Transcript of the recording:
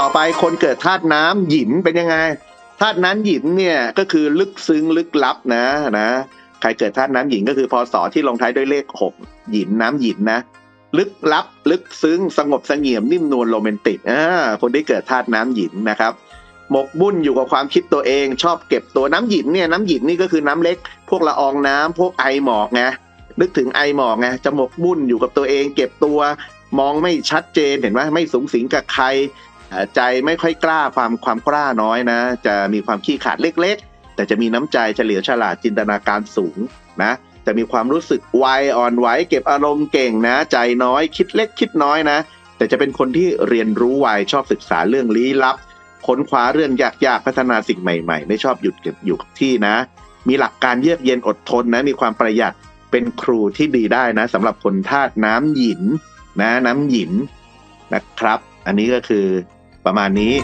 ต่อไปคนเกิดธาตุน้ำหยินเป็นยังไงธาตุน้ำหยินเนี่ยก็คือลึกซึ้งลึกลับนะนะใครเกิดธาตุน้ำหยินก็คือพศที่ลงท้ายด้วยเลขหกหยินน้ำหยินนะ ลึกลับ ลึกซึ้งสงบเสงี่ยมนิ่มนวลโรแมนติกอ่าคนที่เกิดธาตุน้ำหยินนะครับหมกบุ่นอยู่กับความคิดตัวเองชอบเก็บตัวน้ำหยินเนี่ยน้ำหยินนี่ก็คือน้ำเล็ก พวกละอองน้ำพวกไอหมอกไงนึกถึงไอหมอกไงจะหมกบุ่นอยู่กับตัวเอง เก็บตัวมองไม่ชัดเจนเห็นไหมไม่สูงสิงกับใคร ใจไม่ค่อยกล้าความความกล้าน้อยนะ จะมีความขี้ขาดเล็ก ๆ แต่จะมีน้ำใจเฉลียวฉลาดจินตนาการสูงนะจะมีความรู้สึกไวอ่อนไหวเก็บอารมณ์เก่งนะ ใจน้อยคิดเล็กคิดน้อยนะ แต่จะเป็นคนที่เรียนรู้ไวชอบศึกษาเรื่องลี้ลับ ค้นคว้าเรื่องยากๆพัฒนาสิ่งใหม่ ๆ ไม่ชอบหยุดเก็บอยู่กับที่นะ มีหลักการเยือกเย็นอดทนนะ มีความประหยัดเป็นครูที่ดีได้นะสำหรับคนธาตุน้ำหยินนะ น้ำหยินนะครับ อันนี้ก็คือ ประมาณนี้